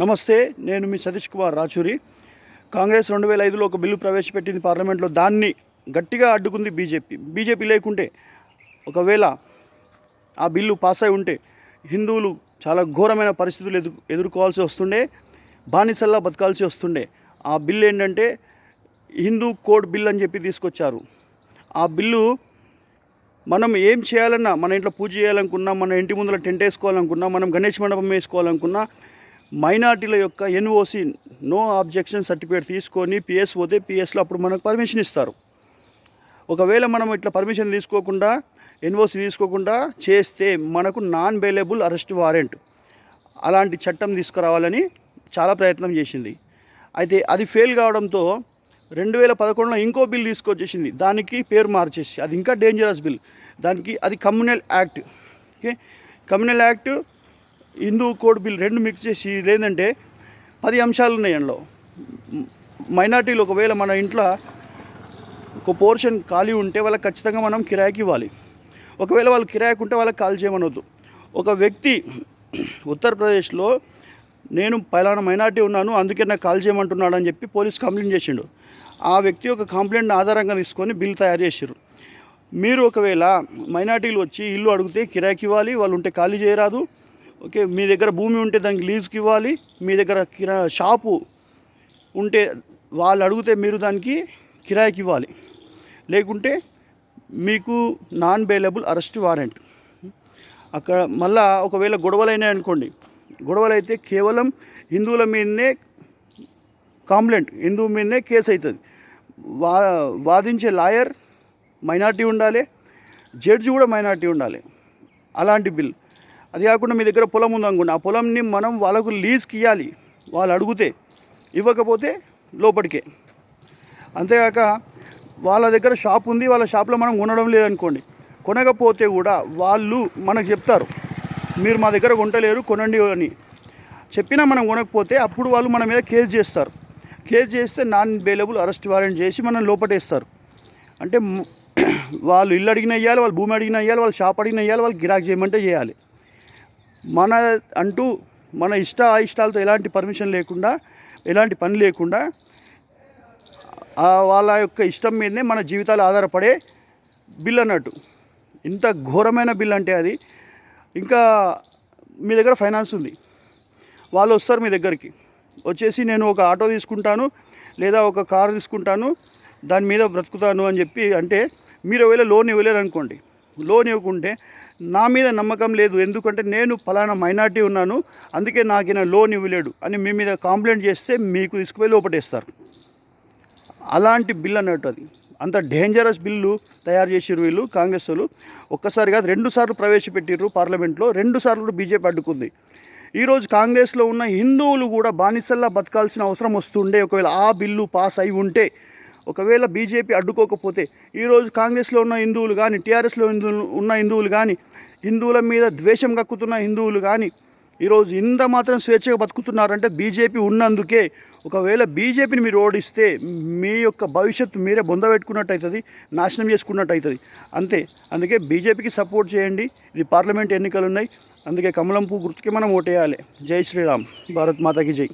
నమస్తే నేను మీ సతీష్ కుమార్ రాచూరి. కాంగ్రెస్ రెండు వేల ఐదులో ఒక బిల్లు ప్రవేశపెట్టింది పార్లమెంట్లో. దాన్ని గట్టిగా అడ్డుకుంది బీజేపీ. బీజేపీ లేకుంటే ఒకవేళ ఆ బిల్లు పాస్ అయి ఉంటే హిందువులు చాలా ఘోరమైన పరిస్థితులు ఎదు ఎదుర్కోవాల్సి వస్తుండే బానిసల్లా బతకాల్సి వస్తుండే. ఆ బిల్లు ఏంటంటే హిందూ కోడ్ బిల్ అని చెప్పి తీసుకొచ్చారు. ఆ బిల్లు మనం ఏం చేయాలన్నా మన ఇంట్లో పూజ చేయాలనుకున్నా మన ఇంటి ముందర టెంట్ వేసుకోవాలనుకున్నా మనం గణేష్ మండపం వేసుకోవాలనుకున్నా మైనార్టీల యొక్క ఎన్ఓసి నో ఆబ్జెక్షన్ సర్టిఫికేట్ తీసుకొని పిఎస్ పోతే పిఎస్లో అప్పుడు మనకు పర్మిషన్ ఇస్తారు. ఒకవేళ మనం ఇట్లా పర్మిషన్ తీసుకోకుండా ఎన్ఓసి తీసుకోకుండా చేస్తే మనకు నాన్ బెయిలబుల్ అరెస్ట్ వారెంట్ అలాంటి చట్టం తీసుకురావాలని చాలా ప్రయత్నం చేసింది. అయితే అది ఫెయిల్ కావడంతో రెండు వేల పదకొండులో ఇంకో బిల్ తీసుకొచ్చేసింది. దానికి పేరు మార్చేసి అది ఇంకా డేంజరస్ బిల్. దానికి అది communal act. Okay? Communal act Hindu code bill రెండు మిక్స్ చేసి ఇది ఏంటంటే పది అంశాలు ఉన్నాయి అందులో. మైనార్టీలు ఒకవేళ మన ఇంట్లో ఒక పోర్షన్ ఖాళీ ఉంటే వాళ్ళకి ఖచ్చితంగా మనం కిరాయికి ఇవ్వాలి. ఒకవేళ వాళ్ళు కిరాయికి ఉంటే వాళ్ళకి కాల్ చేయమనొద్దు. ఒక వ్యక్తి ఉత్తరప్రదేశ్లో నేను పలానా మైనార్టీ ఉన్నాను అందుకే నాకు కాల్ చేయమంటున్నాడు అని చెప్పి పోలీస్ కంప్లైంట్ చేసిండు. ఆ వ్యక్తి ఒక కంప్లైంట్ ఆధారంగా తీసుకొని బిల్ తయారు చేసారు మీరు ఒకవేళ మైనార్టీలు వచ్చి ఇల్లు అడిగితే కిరాయికి ఇవ్వాలి వాళ్ళు ఉంటే ఖాళీ చేయరాదు. ఓకే మీ దగ్గర భూమి ఉంటే దానికి లీజ్కి ఇవ్వాలి మీ దగ్గర కిరా షాపు ఉంటే వాళ్ళు అడిగితే మీరు దానికి కిరాయికి ఇవ్వాలి. లేకుంటే మీకు నాన్ బెయిలబుల్ అరెస్ట్ వారెంట్ అక్కడ మళ్ళా ఒకవేళ గొడవలైనాయి అనుకోండి. గొడవలు అయితే కేవలం హిందువుల మీదనే కాంప్లైంట్ హిందువు మీదనే కేసు అవుతుంది. వా వాదించే లాయర్ మైనార్టీ ఉండాలి జడ్జి కూడా మైనార్టీ ఉండాలి. అలాంటి బిల్ అది కాకుండా మీ దగ్గర పొలం ఉందనుకోండి ఆ పొలంని మనం వాళ్ళకు లీజ్కి ఇవ్వాలి వాళ్ళు అడిగితే ఇవ్వకపోతే లోపలికే అంతేకాక వాళ్ళ దగ్గర షాప్ ఉంది వాళ్ళ షాప్లో మనం కొనడం లేదనుకోండి కొనకపోతే కూడా వాళ్ళు మనకు చెప్తారు మీరు మా దగ్గర కొంటలేరు కొనండి అని. చెప్పినా మనం కొనకపోతే అప్పుడు వాళ్ళు మన మీద కేసు చేస్తారు. కేసు చేస్తే నాన్ బెయిలబుల్ అరెస్ట్ వారెంట్ చేసి మనం లోపటేస్తారు. అంటే వాళ్ళు ఇల్లు అడిగిన ఇవ్వాలి వాళ్ళు భూమి అడిగిన ఇవ్వాలి వాళ్ళు షాప్ అడిగిన వేయాలి వాళ్ళు గిరాక్ చేయమంటే చేయాలి. మన అంటూ మన ఇష్ట ఇష్టాలతో ఎలాంటి పర్మిషన్ లేకుండా ఎలాంటి పని లేకుండా ఆ వాళ్ళ యొక్క ఇష్టం మీదనే మన జీవితాలు ఆధారపడే బిల్ అన్నట్టు. ఇంత ఘోరమైన బిల్ అంటే అది. ఇంకా మీ దగ్గర ఫైనాన్స్ ఉంది. వాళ్ళు వస్తారు మీ దగ్గరికి. వచ్చేసి నేను ఒక ఆటో తీసుకుంటాను లేదా ఒక కారు తీసుకుంటాను దాని మీద బ్రతుకుతాను అని చెప్పి అంటే మీరు ఒకవేళ లోన్ ఇవ్వలేరు అనుకోండి లోన్ ఇవ్వకుంటే నా మీద నమ్మకం లేదు. ఎందుకంటే నేను ఫలానా మైనార్టీ ఉన్నాను. అందుకే నాకు ఈయన లోన్ ఇవ్వలేడు అని మీ మీద కంప్లైంట్ చేస్తే మీకు తీసుకుపోయి లోపటేస్తారు. అలాంటి బిల్ అన్నట్టు అది. అంత డేంజరస్ బిల్లు తయారు చేసిర్రు వీళ్ళు కాంగ్రెస్ వాళ్ళు. ఒక్కసారి కాదు రెండు సార్లు ప్రవేశపెట్టిర్రు పార్లమెంట్లో. రెండు సార్లు బీజేపీ అడ్డుకుంది. ఈరోజు కాంగ్రెస్లో ఉన్న హిందువులు కూడా బానిసల్లా బతకాల్సిన అవసరం వస్తుండే. ఒకవేళ ఆ బిల్లు పాస్ అయి ఉంటే ఒకవేళ బీజేపీ అడ్డుకోకపోతే ఈరోజు కాంగ్రెస్లో ఉన్న హిందువులు కానీ టీఆర్ఎస్లో హిందువులు ఉన్న హిందువులు కానీ హిందువుల మీద ద్వేషం కక్కుతున్న హిందువులు కానీ ఈరోజు ఇంత మాత్రం స్వేచ్ఛగా బతుకుతున్నారంటే బీజేపీ ఉన్నందుకే. ఒకవేళ బీజేపీని మీరు ఓడిస్తే మీ యొక్క భవిష్యత్తు మీరే బొందబెట్టుకున్నట్టు అవుతుంది నాశనం చేసుకున్నట్టు అవుతుంది అంతే. అందుకే బీజేపీకి సపోర్ట్ చేయండి. ఇది పార్లమెంట్ ఎన్నికలు ఉన్నాయి అందుకే కమలం పువ్వు గుర్తుకి మనం ఓటేయాలి. జై శ్రీరామ్. భారత్ మాతాకి జై.